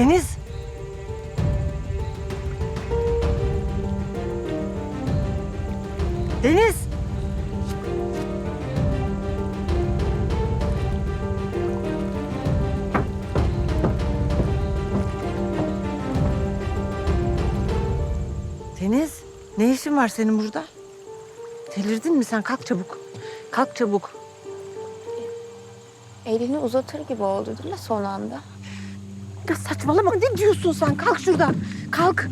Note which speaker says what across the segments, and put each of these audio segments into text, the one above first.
Speaker 1: Deniz. Deniz. Deniz, ne işin var senin burada? Delirdin mi sen? Kalk çabuk. Kalk çabuk.
Speaker 2: Elini uzatır gibi oldu değil mi son anda?
Speaker 1: Ya saçmalama ne diyorsun sen? Kalk şuradan. Kalk.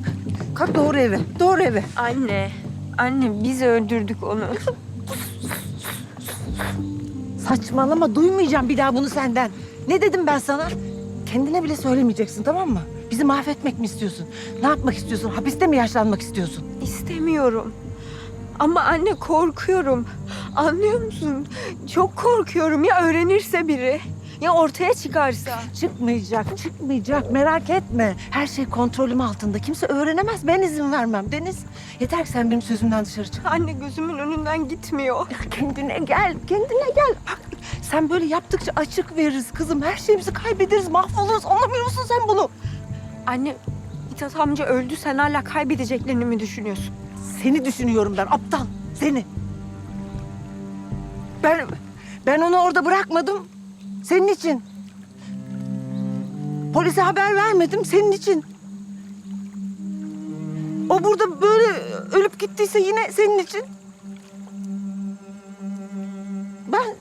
Speaker 1: Kalk doğru eve. Doğru eve.
Speaker 2: Anne, anne biz öldürdük onu.
Speaker 1: Saçmalama duymayacağım bir daha bunu senden. Ne dedim ben sana? Kendine bile söylemeyeceksin tamam mı? Bizi mahvetmek mi istiyorsun? Ne yapmak istiyorsun? Hapiste mi yaşlanmak istiyorsun?
Speaker 2: İstemiyorum. Ama anne korkuyorum. Anlıyor musun? Çok korkuyorum ya öğrenirse biri. Ya ortaya çıkarsa.
Speaker 1: Çıkmayacak, çıkmayacak. Merak etme. Her şey kontrolüm altında. Kimse öğrenemez. Ben izin vermem Deniz. Yeter ki sen benim sözümden dışarı çık.
Speaker 2: Anne gözümün önünden gitmiyor.
Speaker 1: Kendine gel, kendine gel. Bak sen böyle yaptıkça açık veririz kızım. Her şeyimizi kaybederiz, mahvoluruz. Anlamıyor musun sen bunu?
Speaker 2: Anne, Mithat amca öldü. Sen hala kaybedeceklerini mi düşünüyorsun?
Speaker 1: Seni düşünüyorum ben aptal. Seni. Ben ben onu orada bırakmadım. Senin için. Polise haber vermedim senin için. O burada böyle ölüp gittiyse yine senin için. Ben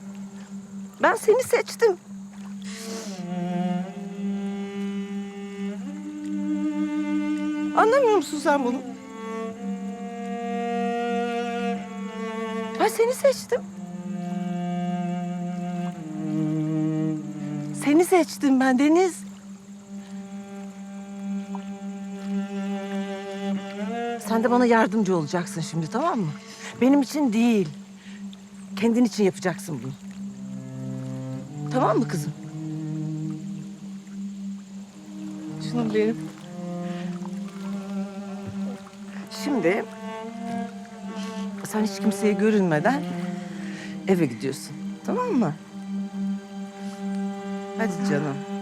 Speaker 1: ben seni seçtim. Anlamıyor musun sen bunu? Ben seni seçtim. Seçtim ben Deniz. Sen de bana yardımcı olacaksın şimdi tamam mı? Benim için değil. Kendin için yapacaksın bunu. Tamam mı kızım? Canım benim. Şimdi sen hiç kimseye görünmeden eve gidiyorsun. Tamam mı? Hadi canım.